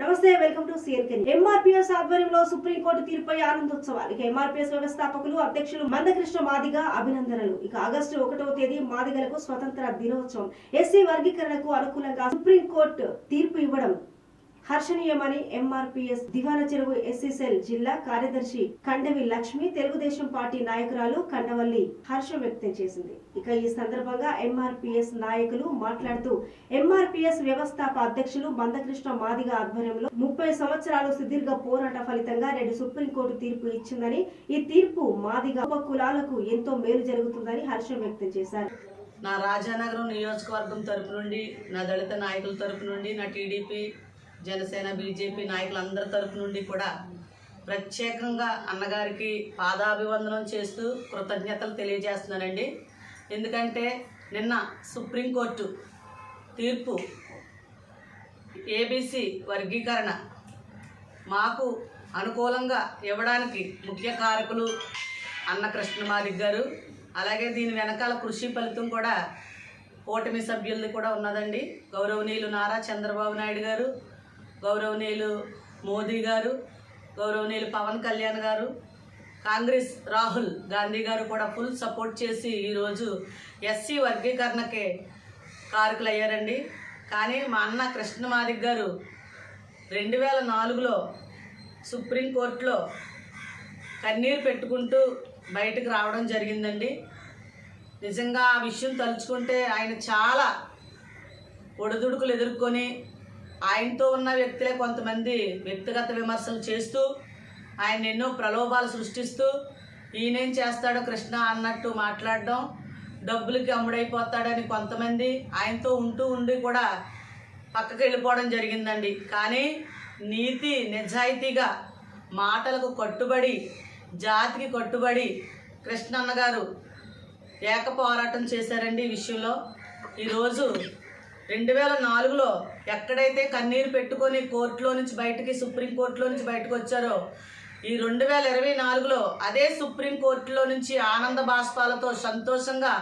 నమస్తే welcome to సిఎన్కెన్ MRPS ఆధ్వర్యంలో supreme court తీర్పుపై ఆనందోత్సవాలు. ఇక ఎంఆర్పిఎస్ వ్యవస్థాపకులు అధ్యక్షులు మందకృష్ణ మాదిగ అభినందనలు. ఇక ఆగస్టు ఒకటవ తేదీ మాదిగలకు స్వతంత్ర దినోత్సవం. ఎస్సీ వర్గీకరణకు అనుకూలంగా సుప్రీంకోర్టు తీర్పు ఇవ్వడం హర్షణీయమని ఎంఆర్పిఎస్ దివాన చెరువు ఎస్సీ జిల్లా కార్యదర్శి కండవి లక్ష్మి తెలుగుదేశం పార్టీ నాయకురాలు కండవల్లి హర్షం వ్యక్తం చేసింది. ఇక ఈ సందర్భంగా ఎంఆర్పిఎస్ నాయకులు మాట్లాడుతూ ఎంఆర్పిఎస్ వ్యవస్థాప అధ్యక్షులు మందకృష్ణ మాదిగ ఆధ్వర్యంలో ముప్పై సంవత్సరాలు సుదీర్ఘ పోరాట ఫలితంగా నేడు సుప్రీంకోర్టు తీర్పు ఇచ్చిందని ఈ తీర్పు మాదిగ ఉప కులాలకు ఎంతో మేలు జరుగుతుందని హర్షం వ్యక్తం చేశారు. నా రాజానగరం నియోజకవర్గం తరపు నుండి నా దళిత నాయకుల తరపు నుండి నా టీడీపీ జనసేన బీజేపీ నాయకులందరి తరపు నుండి కూడా ప్రత్యేకంగా అన్నగారికి పాదాభివందనం చేస్తూ కృతజ్ఞతలు తెలియజేస్తున్నానండి. ఎందుకంటే నిన్న సుప్రీంకోర్టు తీర్పు ఏబీసీ వర్గీకరణ మాకు అనుకూలంగా ఇవ్వడానికి ముఖ్య కారకులు అన్న కృష్ణమాదిక్ గారు అలాగే దీని వెనకాల కృషి ఫలితం కూడా కూటమి సభ్యులది కూడా ఉన్నదండి. గౌరవనీయులు నారా చంద్రబాబు నాయుడు గారు గౌరవనీయులు మోదీ గారు గౌరవనీయులు పవన్ కళ్యాణ్ గారు కాంగ్రెస్ రాహుల్ గాంధీ గారు కూడా ఫుల్ సపోర్ట్ చేసి ఈరోజు ఎస్సీ వర్గీకరణకే కారకులయ్యారండి. కానీ మా అన్న కృష్ణమాదిక్ గారు రెండు వేల నాలుగులో సుప్రీంకోర్టులో కన్నీరు పెట్టుకుంటూ బయటకు రావడం జరిగిందండి. నిజంగా ఆ విషయం తలుచుకుంటే ఆయన చాలా ఒడిదుడుకులు ఎదుర్కొని ఆయనతో ఉన్న వ్యక్తులే కొంతమంది వ్యక్తిగత విమర్శలు చేస్తూ ఆయన ఎన్నో ప్రలోభాలు సృష్టిస్తూ ఈయనేం చేస్తాడో కృష్ణ అన్నట్టు మాట్లాడడం డబ్బులకి అమ్ముడైపోతాడని కొంతమంది ఆయనతో ఉంటూ ఉండి కూడా పక్కకి వెళ్ళిపోవడం జరిగిందండి. కానీ నీతి నిజాయితీగా మాటలకు కట్టుబడి జాతికి కట్టుబడి కృష్ణన్న గారు ఏక పోరాటం చేశారండి ఈ విషయంలో. ఈరోజు రెండు వేల నాలుగులో ఎక్కడైతే కన్నీరు పెట్టుకొని కోర్టులో నుంచి బయటకి సుప్రీంకోర్టులో నుంచి బయటకు వచ్చారో ఈ రెండు వేల ఇరవై నాలుగులో అదే సుప్రీంకోర్టులో నుంచి ఆనంద బాష్పాలతో సంతోషంగా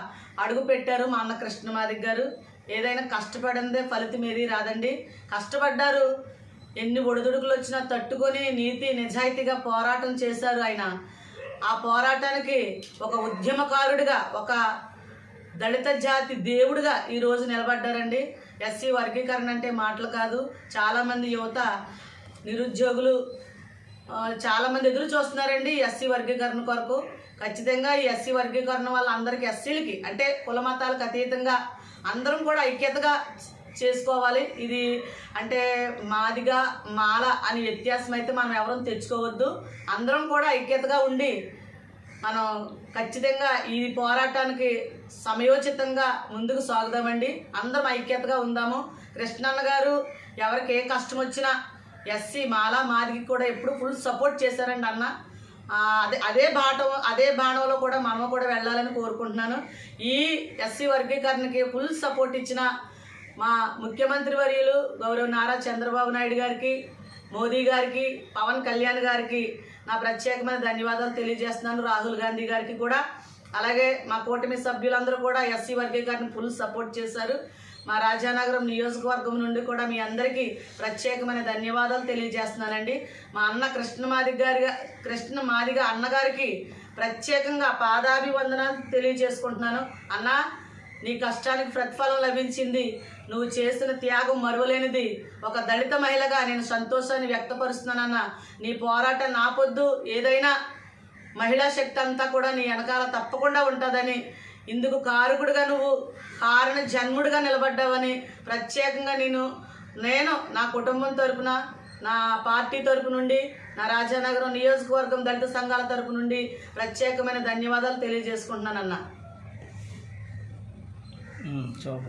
అడుగు పెట్టారు మా అన్న కృష్ణమాదిక్ గారు. ఏదైనా కష్టపడిందే ఫలితం ఏది రాదండి. కష్టపడ్డారు. ఎన్ని ఒడిదుడుకులు వచ్చినా తట్టుకొని నీతి నిజాయితీగా పోరాటం చేశారు ఆయన. ఆ పోరాటానికి ఒక ఉద్యమకారుడిగా ఒక దళిత జాతి దేవుడిగా ఈరోజు నిలబడ్డారండి. ఎస్సీ వర్గీకరణ అంటే మాటలు కాదు. చాలామంది యువత నిరుద్యోగులు చాలామంది ఎదురు చూస్తున్నారండి ఎస్సీ వర్గీకరణ కొరకు. ఖచ్చితంగా ఈ ఎస్సీ వర్గీకరణ వల్ల అందరికీ ఎస్సీలకి అంటే కుల మతాలకు అతీతంగా అందరం కూడా ఐక్యతగా చేసుకోవాలి. ఇది అంటే మాదిగా మాల అనే వ్యత్యాసం అయితే మనం ఎవరూ తెచ్చుకోవద్దు. అందరం కూడా ఐక్యతగా ఉండి మనం ఖచ్చితంగా ఈ పోరాటానికి సమయోచితంగా ముందుకు సాగుదామండి. అందరం ఐక్యతగా ఉందాము. కృష్ణన్న గారు ఎవరికి ఏ కష్టం వచ్చినా ఎస్సీ మాలా మాదికి కూడా ఎప్పుడు ఫుల్ సపోర్ట్ చేశారండి అన్న. అదే అదే బాటం అదే బాణంలో కూడా మనం కూడా వెళ్ళాలని కోరుకుంటున్నాను. ఈ ఎస్సీ వర్గీకరణకి ఫుల్ సపోర్ట్ ఇచ్చిన మా ముఖ్యమంత్రి వర్యులు గౌరవ నారా చంద్రబాబు నాయుడు గారికి మోదీ గారికి పవన్ కళ్యాణ్ గారికి నా ప్రత్యేకమైన ధన్యవాదాలు తెలియజేస్తున్నాను రాహుల్ గాంధీ గారికి కూడా. అలాగే మా కూటమి సభ్యులందరూ కూడా ఎస్సీ వర్గీకరణ ఫుల్ సపోర్ట్ చేశారు. మా రాజానగరం నియోజకవర్గం నుండి కూడా మీ అందరికీ ప్రత్యేకమైన ధన్యవాదాలు తెలియజేస్తున్నానండి. మా అన్న కృష్ణమాదిగ గారి కృష్ణ మాదిగ అన్నగారికి ప్రత్యేకంగా పాదాభివందనాలు తెలియజేసుకుంటున్నాను. అన్న నీ కష్టానికి ప్రతిఫలం లభించింది. నువ్వు చేసిన త్యాగం మరువలేనిది. ఒక దళిత మహిళగా నేను సంతోషాన్ని వ్యక్తపరుస్తున్నానన్న నీ పోరాటం నాపొద్దు ఏదైనా మహిళా శక్తి అంతా కూడా నీ వెనకాల తప్పకుండా ఉంటుందని. ఇందుకు కారకుడుగా నువ్వు కారణ జన్ముడిగా నిలబడ్డావని ప్రత్యేకంగా నేను నేను నా కుటుంబం తరపున నా పార్టీ తరపు నుండి నా రాజానగరం నియోజకవర్గం దళిత సంఘాల తరపు నుండి ప్రత్యేకమైన ధన్యవాదాలు తెలియజేసుకుంటున్నానన్నా. 嗯，交货。